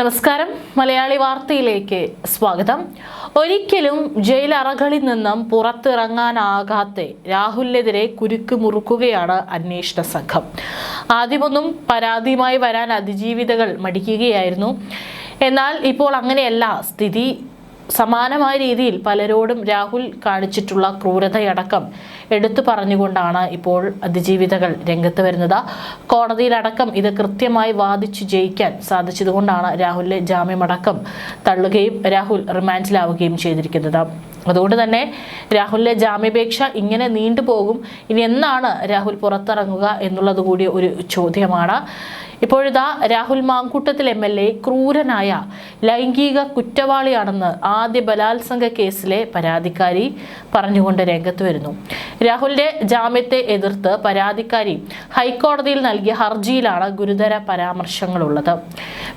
നമസ്കാരം. മലയാളി വാർത്തയിലേക്ക് സ്വാഗതം. ഒരിക്കലും ജയിലറകളിൽ നിന്നും പുറത്തിറങ്ങാനാകാത്ത രാഹുലിനെതിരെ കുരുക്ക് മുറുക്കുകയാണ് അന്വേഷണ സംഘം. ആദ്യമൊന്നും പരാതിയുമായി വരാൻ അതിജീവിതകൾ മടിക്കുകയായിരുന്നു. എന്നാൽ ഇപ്പോൾ അങ്ങനെയല്ല. സ്ഥിതി സമാനമായ രീതിയിൽ പലരോടും രാഹുൽ കാണിച്ചിട്ടുള്ള ക്രൂരതയടക്കം എടുത്തു പറഞ്ഞുകൊണ്ടാണ് ഇപ്പോൾ അതിജീവിതകൾ രംഗത്ത് വരുന്നത്. കോടതിയിലടക്കം ഇത് കൃത്യമായി വാദിച്ചു ജയിക്കാൻ സാധിച്ചതുകൊണ്ടാണ് രാഹുലിന്റെ ജാമ്യമടക്കം തള്ളുകയും രാഹുൽ റിമാൻഡിലാവുകയും ചെയ്തിരിക്കുന്നത്. അതുകൊണ്ട് തന്നെ രാഹുലിന്റെ ജാമ്യാപേക്ഷ ഇങ്ങനെ നീണ്ടുപോകും ഇനി എന്നാണ് രാഹുൽ പുറത്തിറങ്ങുക എന്നുള്ളത് കൂടി ഒരു ചോദ്യമാണ്. ഇപ്പോഴിതാ Rahul Mamkootathil M L A ക്രൂരനായ ലൈംഗിക കുറ്റവാളിയാണെന്ന് ആദ്യ ബലാത്സംഗ കേസിലെ പരാതിക്കാരി പറഞ്ഞുകൊണ്ട് രംഗത്ത് വരുന്നു. രാഹുലിന്റെ ജാമ്യത്തെ എതിർത്ത് പരാതിക്കാരി ഹൈക്കോടതിയിൽ നൽകിയ ഹർജിയിലാണ് ഗുരുതര പരാമർശങ്ങളുള്ളത്.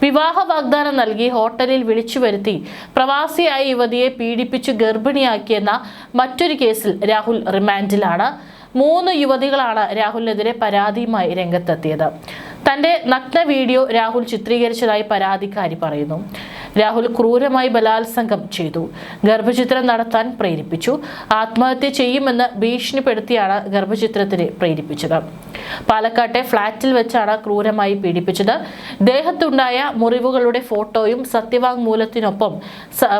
വിവാഹ വാഗ്ദാനം നൽകി ഹോട്ടലിൽ വിളിച്ചു വരുത്തി. പ്രവാസിയായ യുവതിയെ പീഡിപ്പിച്ച് പീഡിപ്പിച്ചു ഗർഭിണിയാക്കിയെന്ന മറ്റൊരു കേസിൽ രാഹുൽ റിമാൻഡിലാണ്. മൂന്ന് യുവതികളാണ് രാഹുലിനെതിരെ പരാതിയുമായി രംഗത്തെത്തിയത്. തന്റെ നഗ്ന വീഡിയോ രാഹുൽ ചിത്രീകരിച്ചതായി പരാതിക്കാരി പറയുന്നു. രാഹുൽ ക്രൂരമായി ബലാത്സംഗം ചെയ്തു. ഗർഭചിത്രം നടത്താൻ പ്രേരിപ്പിച്ചു. ആത്മഹത്യ ചെയ്യുമെന്ന് ഭീഷണിപ്പെടുത്തിയാണ് ഗർഭചിത്രത്തിന് പ്രേരിപ്പിച്ചത്. പാലക്കാട്ടെ ഫ്ളാറ്റിൽ വെച്ചാണ് ക്രൂരമായി പീഡിപ്പിച്ചത്. ദേഹത്തുണ്ടായ മുറിവുകളുടെ ഫോട്ടോയും സത്യവാങ്മൂലത്തിനൊപ്പം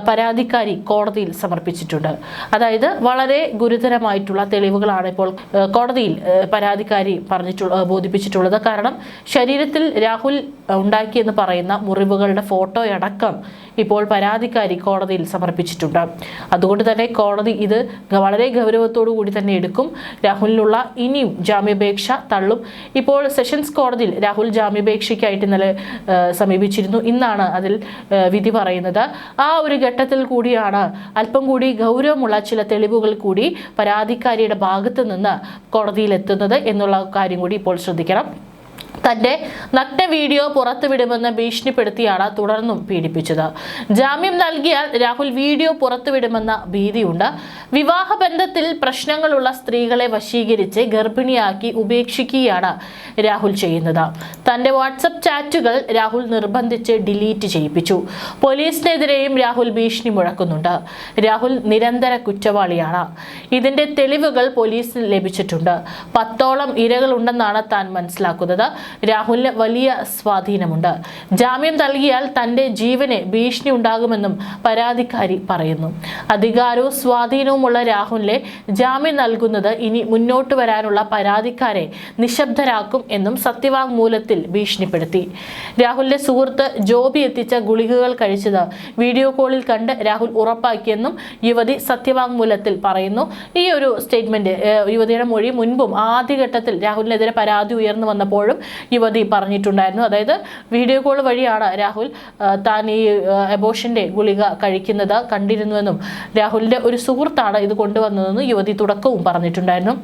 പരാതിക്കാരി കോടതിയിൽ സമർപ്പിച്ചിട്ടുണ്ട്. അതായത് വളരെ ഗുരുതരമായിട്ടുള്ള തെളിവുകളാണ് ഇപ്പോൾ കോടതിയിൽ പരാതിക്കാരി പറഞ്ഞിട്ടുള്ള ബോധിപ്പിച്ചിട്ടുള്ളത്. കാരണം ശരീരത്തിൽ രാഹുൽ ഉണ്ടാക്കിയെന്ന് പറയുന്ന മുറിവുകളുടെ ഫോട്ടോയടക്കം ഇപ്പോൾ പരാതിക്കാരി കോടതിയിൽ സമർപ്പിച്ചിട്ടുണ്ട്. അതുകൊണ്ട് തന്നെ കോടതി ഇത് വളരെ ഗൗരവത്തോടു കൂടി തന്നെ എടുക്കും. രാഹുലിനുള്ള ഇനിയും ജാമ്യാപേക്ഷ തള്ളും. ഇപ്പോൾ സെഷൻസ് കോടതിയിൽ രാഹുൽ ജാമ്യാപേക്ഷയ്ക്കായിട്ട് ഇന്നലെ സമീപിച്ചിരുന്നു. ഇന്നാണ് അതിൽ വിധി പറയുന്നത്. ആ ഒരു ഘട്ടത്തിൽ കൂടിയാണ് അല്പം കൂടി ഗൗരവമുള്ള ചില തെളിവുകൾ കൂടി പരാതിക്കാരിയുടെ ഭാഗത്ത് നിന്ന് കോടതിയിലെത്തുന്നത് എന്നുള്ള കാര്യം കൂടി ഇപ്പോൾ ശ്രദ്ധിക്കണം. തന്റെ നഗ്ന വീഡിയോ പുറത്തുവിടുമെന്ന് ഭീഷണിപ്പെടുത്തിയാണ് തുടർന്നും പീഡിപ്പിച്ചത്. ജാമ്യം നൽകിയാൽ രാഹുൽ വീഡിയോ പുറത്തുവിടുമെന്ന ഭീതിയുണ്ട്. വിവാഹബന്ധത്തിൽ പ്രശ്നങ്ങളുള്ള സ്ത്രീകളെ വശീകരിച്ച് ഗർഭിണിയാക്കി ഉപേക്ഷിക്കുകയാണ് രാഹുൽ ചെയ്യുന്നത്. തന്റെ വാട്സപ്പ് ചാറ്റുകൾ രാഹുൽ നിർബന്ധിച്ച് ഡിലീറ്റ് ചെയ്യിപ്പിച്ചു. പോലീസിനെതിരെയും രാഹുൽ ഭീഷണി മുഴക്കുന്നുണ്ട്. രാഹുൽ നിരന്തര കുറ്റവാളിയാണ്. ഇതിന്റെ തെളിവുകൾ പോലീസിന് ലഭിച്ചിട്ടുണ്ട്. പത്തോളം ഇരകളുണ്ടെന്നാണ് താൻ മനസ്സിലാക്കുന്നത്. രാഹുലിന് വലിയ സ്വാധീനമുണ്ട്. ജാമ്യം നൽകിയാൽ തന്റെ ജീവന് ഭീഷണി ഉണ്ടാകുമെന്നും പരാതിക്കാരി പറയുന്നു. അധികാരവും സ്വാധീനവുമുള്ള രാഹുലിനെ ജാമ്യം നൽകുന്നത് ഇനി മുന്നോട്ട് വരാനുള്ള പരാതിക്കാരെ നിശബ്ദരാക്കും എന്നും സത്യവാങ്മൂലത്തിൽ ഭീഷണിപ്പെടുത്തി. രാഹുലിന്റെ സുഹൃത്ത് ജോബി എത്തിച്ച ഗുളികകൾ കഴിച്ചത് വീഡിയോ കോളിൽ കണ്ട് രാഹുൽ ഉറപ്പാക്കിയെന്നും യുവതി സത്യവാങ്മൂലത്തിൽ പറയുന്നു. ഈ ഒരു സ്റ്റേറ്റ്മെന്റ് യുവതിയുടെ മൊഴി മുൻപും ആദ്യഘട്ടത്തിൽ രാഹുലിനെതിരെ പരാതി ഉയർന്നു വന്നപ്പോഴും യുവതി പറഞ്ഞിട്ടുണ്ടായിരുന്നു. അതായത് വീഡിയോ കോൾ വഴിയാണ് രാഹുൽ താൻ ഈ എബോഷന്റെ ഗുളിക കഴിക്കുന്നത് കണ്ടിരുന്നുവെന്നും രാഹുലിന്റെ ഒരു സുഹൃത്താണ് ഇത് കൊണ്ടുവന്നതെന്നും യുവതി തുടക്കവും പറഞ്ഞിട്ടുണ്ടായിരുന്നു.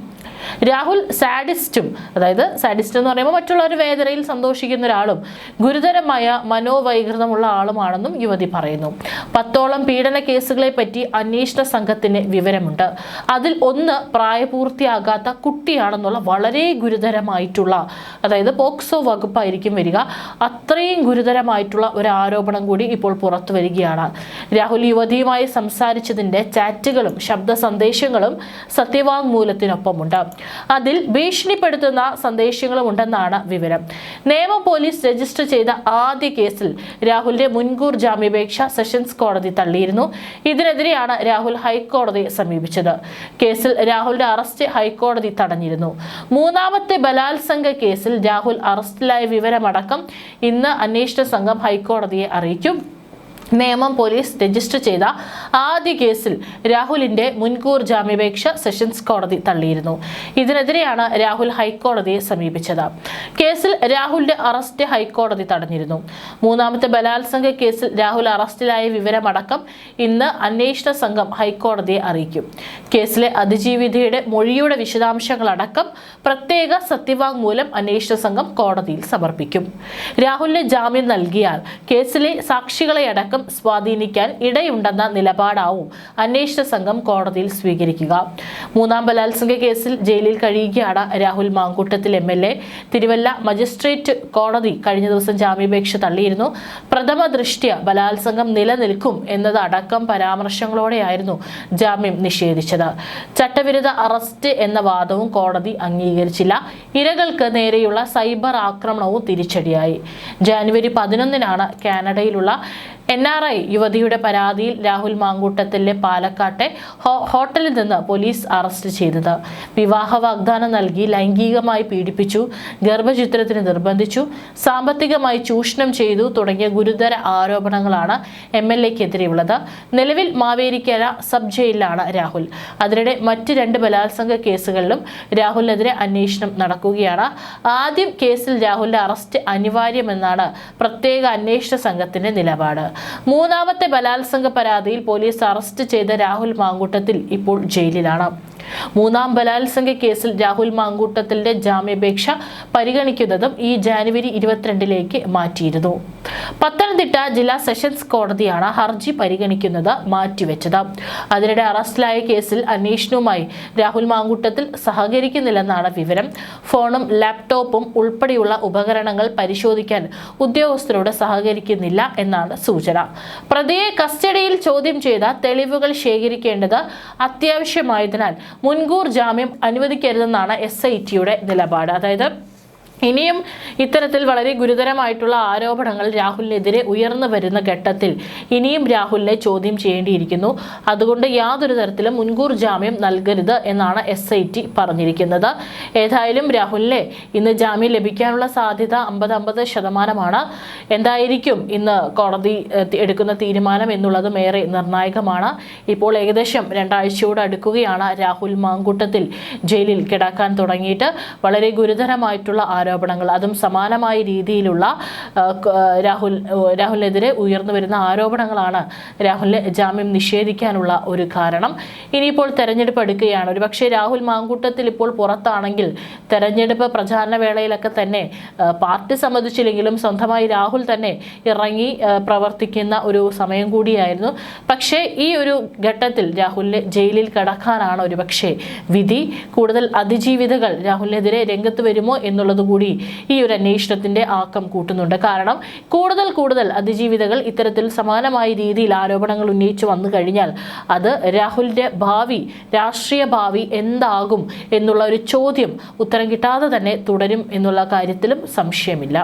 രാഹുൽ സാഡിസ്റ്റും അതായത് സാഡിസ്റ്റ് എന്ന് പറയുമ്പോൾ മറ്റുള്ളവർ വേദനയിൽ സന്തോഷിക്കുന്ന ഒരാളും ഗുരുതരമായ മനോവൈകൃതമുള്ള ആളുമാണെന്നും യുവതി പറയുന്നു. പത്തോളം പീഡന കേസുകളെ പറ്റി അന്വേഷണ സംഘത്തിന് വിവരമുണ്ട്. അതിൽ ഒന്ന് പ്രായപൂർത്തിയാകാത്ത കുട്ടിയാണെന്നുള്ള വളരെ ഗുരുതരമായിട്ടുള്ള അതായത് പോക്സോ വകുപ്പായിരിക്കും വരിക. അത്രയും ഗുരുതരമായിട്ടുള്ള ഒരു ആരോപണം കൂടി ഇപ്പോൾ പുറത്തു വരികയാണ്. രാഹുൽ യുവതിയുമായി സംസാരിച്ചതിന്റെ ചാറ്റുകളും ശബ്ദ സന്ദേശങ്ങളും സത്യവാങ്മൂലത്തിനൊപ്പമുണ്ട്. അതിൽ ഭീഷണിപ്പെടുത്തുന്ന സന്ദേശങ്ങളും ഉണ്ടെന്നാണ് വിവരം. നേമം പോലീസ് രജിസ്റ്റർ ചെയ്ത ആദ്യ കേസിൽ രാഹുലിന്റെ മുൻകൂർ ജാമ്യാപേക്ഷ സെഷൻസ് കോടതി തള്ളിയിരുന്നു. ഇതിനെതിരെയാണ് രാഹുൽ ഹൈക്കോടതിയെ സമീപിച്ചത്. കേസിൽ രാഹുലിന്റെ അറസ്റ്റ് ഹൈക്കോടതി തടഞ്ഞിരുന്നു. മൂന്നാമത്തെ ബലാത്സംഗ കേസിൽ രാഹുൽ അറസ്റ്റിലായ വിവരമടക്കം ഇന്ന് അന്വേഷണ സംഘം ഹൈക്കോടതിയെ അറിയിക്കും. നേമം പോലീസ് രജിസ്റ്റർ ചെയ്ത ആദ്യ കേസിൽ രാഹുലിന്റെ മുൻകൂർ ജാമ്യാപേക്ഷ സെഷൻസ് കോടതി തള്ളിയിരുന്നു. ഇതിനെതിരെയാണ് രാഹുൽ ഹൈക്കോടതിയെ സമീപിച്ചത്. കേസിൽ രാഹുലിന്റെ അറസ്റ്റ് ഹൈക്കോടതി തടഞ്ഞിരുന്നു. മൂന്നാമത്തെ ബലാത്സംഗ കേസിൽ രാഹുൽ അറസ്റ്റിലായ വിവരമടക്കം ഇന്ന് അന്വേഷണ സംഘം ഹൈക്കോടതിയെ അറിയിക്കും. കേസിലെ അതിജീവിതയുടെ മൊഴിയുടെ വിശദാംശങ്ങളടക്കം പ്രത്യേക സത്യവാങ്മൂലം അന്വേഷണ സംഘം കോടതിയിൽ സമർപ്പിക്കും. രാഹുലിന് ജാമ്യം നൽകിയാൽ കേസിലെ സാക്ഷികളെ അടക്കം സ്വാധീനിക്കാൻ ഇടയുണ്ടെന്ന നിലപാടാവും അന്വേഷണ സംഘം കോടതിയിൽ സ്വീകരിക്കുക. മൂന്നാം ബലാത്സംഗ കേസിൽ ജയിലിൽ കഴിയുകയാണ് Rahul Mamkootathil M L A. Thiruvalla magistrate കോടതി കഴിഞ്ഞ ദിവസം ജാമ്യാപേക്ഷ തള്ളിയിരുന്നു. പ്രഥമ ദൃഷ്ട്യ ബലാത്സംഗം നിലനിൽക്കും എന്നതടക്കം പരാമർശങ്ങളോടെയായിരുന്നു ജാമ്യം നിഷേധിച്ചത്. ചട്ടവിരുദ്ധ അറസ്റ്റ് എന്ന വാദവും കോടതി അംഗീകരിച്ചില്ല. ഇരകൾക്ക് നേരെയുള്ള സൈബർ ആക്രമണവും തിരിച്ചടിയായി. ജാനുവരി പതിനൊന്നിനാണ് കാനഡയിലുള്ള എൻ ആർ ഐ യുവതിയുടെ പരാതിയിൽ രാഹുൽ മാങ്കൂട്ടത്തിലെ പാലക്കാട്ടെ ഹോട്ടലിൽ നിന്ന് പോലീസ് അറസ്റ്റ് ചെയ്തത്. വിവാഹ വാഗ്ദാനം നൽകി ലൈംഗികമായി പീഡിപ്പിച്ചു ഗർഭചിത്രത്തിന് നിർബന്ധിച്ചു സാമ്പത്തികമായി ചൂഷണം ചെയ്തു തുടങ്ങിയ ഗുരുതര ആരോപണങ്ങളാണ് എം എൽ എക്കെതിരെയുള്ളത്. നിലവിൽ മാവേരിക്കര സബ് ജയിലിലാണ് രാഹുൽ. അതിനിടെ മറ്റ് രണ്ട് ബലാത്സംഗ കേസുകളിലും രാഹുലിനെതിരെ അന്വേഷണം നടക്കുകയാണ്. ആദ്യം കേസിൽ രാഹുലിന്റെ അറസ്റ്റ് അനിവാര്യമെന്നാണ് പ്രത്യേക അന്വേഷണ സംഘത്തിന്റെ നിലപാട്. മൂന്നാമത്തെ ബലാത്സംഗ പരാതിയിൽ പോലീസ് അറസ്റ്റ് ചെയ്ത രാഹുൽ മാങ്കൂട്ടത്തിൽ ഇപ്പോൾ ജയിലിലാണ്. മൂന്നാം ബലാത്സംഗ കേസിൽ രാഹുൽ മാങ്കൂട്ടത്തിന്റെ ജാമ്യാപേക്ഷ പരിഗണിക്കുന്നതും ഈ ജാനുവരി ഇരുപത്തിരണ്ടിലേക്ക് മാറ്റിയിരുന്നു. പത്തനംതിട്ട ജില്ലാ സെഷൻസ് കോടതിയാണ് ഹർജി പരിഗണിക്കുന്നത് മാറ്റിവെച്ചത്. അതിനിടെ അറസ്റ്റിലായ കേസിൽ അന്വേഷണവുമായി രാഹുൽ മാങ്കൂട്ടത്തിൽ സഹകരിക്കുന്നില്ലെന്നാണ് വിവരം. ഫോണും ലാപ്ടോപ്പും ഉൾപ്പെടെയുള്ള ഉപകരണങ്ങൾ പരിശോധിക്കാൻ ഉദ്യോഗസ്ഥരോട് സഹകരിക്കുന്നില്ല എന്നാണ് സൂചന. പ്രതിയെ കസ്റ്റഡിയിൽ ചോദ്യം ചെയ്ത തെളിവുകൾ ശേഖരിക്കേണ്ടത് അത്യാവശ്യമായതിനാൽ മുൻകൂർ ജാമ്യം അനുവദിക്കരുതെന്നാണ് എസ് ഐ ടിയുടെ നിലപാട്. അതായത് ഇനിയും ഇത്തരത്തിൽ വളരെ ഗുരുതരമായിട്ടുള്ള ആരോപണങ്ങൾ രാഹുലിനെതിരെ ഉയർന്നു വരുന്ന ഘട്ടത്തിൽ ഇനിയും രാഹുലിനെ ചോദ്യം ചെയ്യേണ്ടിയിരിക്കുന്നു. അതുകൊണ്ട് യാതൊരു തരത്തിലും മുൻകൂർ ജാമ്യം നൽകരുത് എന്നാണ് എസ് ഐ ടി പറഞ്ഞിരിക്കുന്നത്. ഏതായാലും രാഹുലിനെ ഇന്ന് ജാമ്യം ലഭിക്കാനുള്ള സാധ്യത അമ്പത് അമ്പത് ശതമാനമാണ്. എന്തായിരിക്കും ഇന്ന് കോടതി എടുക്കുന്ന തീരുമാനം എന്നുള്ളതും ഏറെ നിർണായകമാണ്. ഇപ്പോൾ ഏകദേശം രണ്ടാഴ്ചയോട് അടുക്കുകയാണ് രാഹുൽ മാങ്കൂട്ടത്തിൽ ജയിലിൽ കിടക്കാൻ തുടങ്ങിയിട്ട്. വളരെ ഗുരുതരമായിട്ടുള്ള ആരോപണങ്ങൾ. അതും സമാനമായ രീതിയിലുള്ള രാഹുൽ രാഹുലിനെതിരെ ഉയർന്നു വരുന്ന ആരോപണങ്ങളാണ് രാഹുലിന് ജാമ്യം നിഷേധിക്കാനുള്ള ഒരു കാരണം. ഇനിയിപ്പോൾ തെരഞ്ഞെടുപ്പ് എടുക്കുകയാണ്. ഒരുപക്ഷെ രാഹുൽ മാങ്കൂട്ടത്തിൽ ഇപ്പോൾ പുറത്താണെങ്കിൽ തെരഞ്ഞെടുപ്പ് പ്രചാരണ വേളയിലൊക്കെ തന്നെ പാർട്ടി സംബന്ധിച്ചില്ലെങ്കിലും സ്വന്തമായി രാഹുൽ തന്നെ ഇറങ്ങി പ്രവർത്തിക്കുന്ന ഒരു സമയം കൂടിയായിരുന്നു. പക്ഷേ ഈ ഒരു ഘട്ടത്തിൽ രാഹുലിനെ ജയിലിൽ കടക്കാനാണ് ഒരുപക്ഷെ വിധി. കൂടുതൽ അതിജീവിതകൾ രാഹുലിനെതിരെ രംഗത്ത് വരുമോ എന്നുള്ളത് കൂടി ഈ ഒരു അന്വേഷണത്തിന്റെ ആക്കം കൂട്ടുന്നുണ്ട്. കാരണം കൂടുതൽ കൂടുതൽ അതിജീവിതകൾ ഇത്തരത്തിൽ സമാനമായ രീതിയിൽ ആരോപണങ്ങൾ ഉന്നയിച്ചു വന്നു കഴിഞ്ഞാൽ അത് രാഹുലിന്റെ ഭാവി രാഷ്ട്രീയ ഭാവി എന്താകും എന്നുള്ള ഒരു ചോദ്യം ഉത്തരം കിട്ടാതെ തന്നെ തുടരും എന്നുള്ള കാര്യത്തിലും സംശയമില്ല.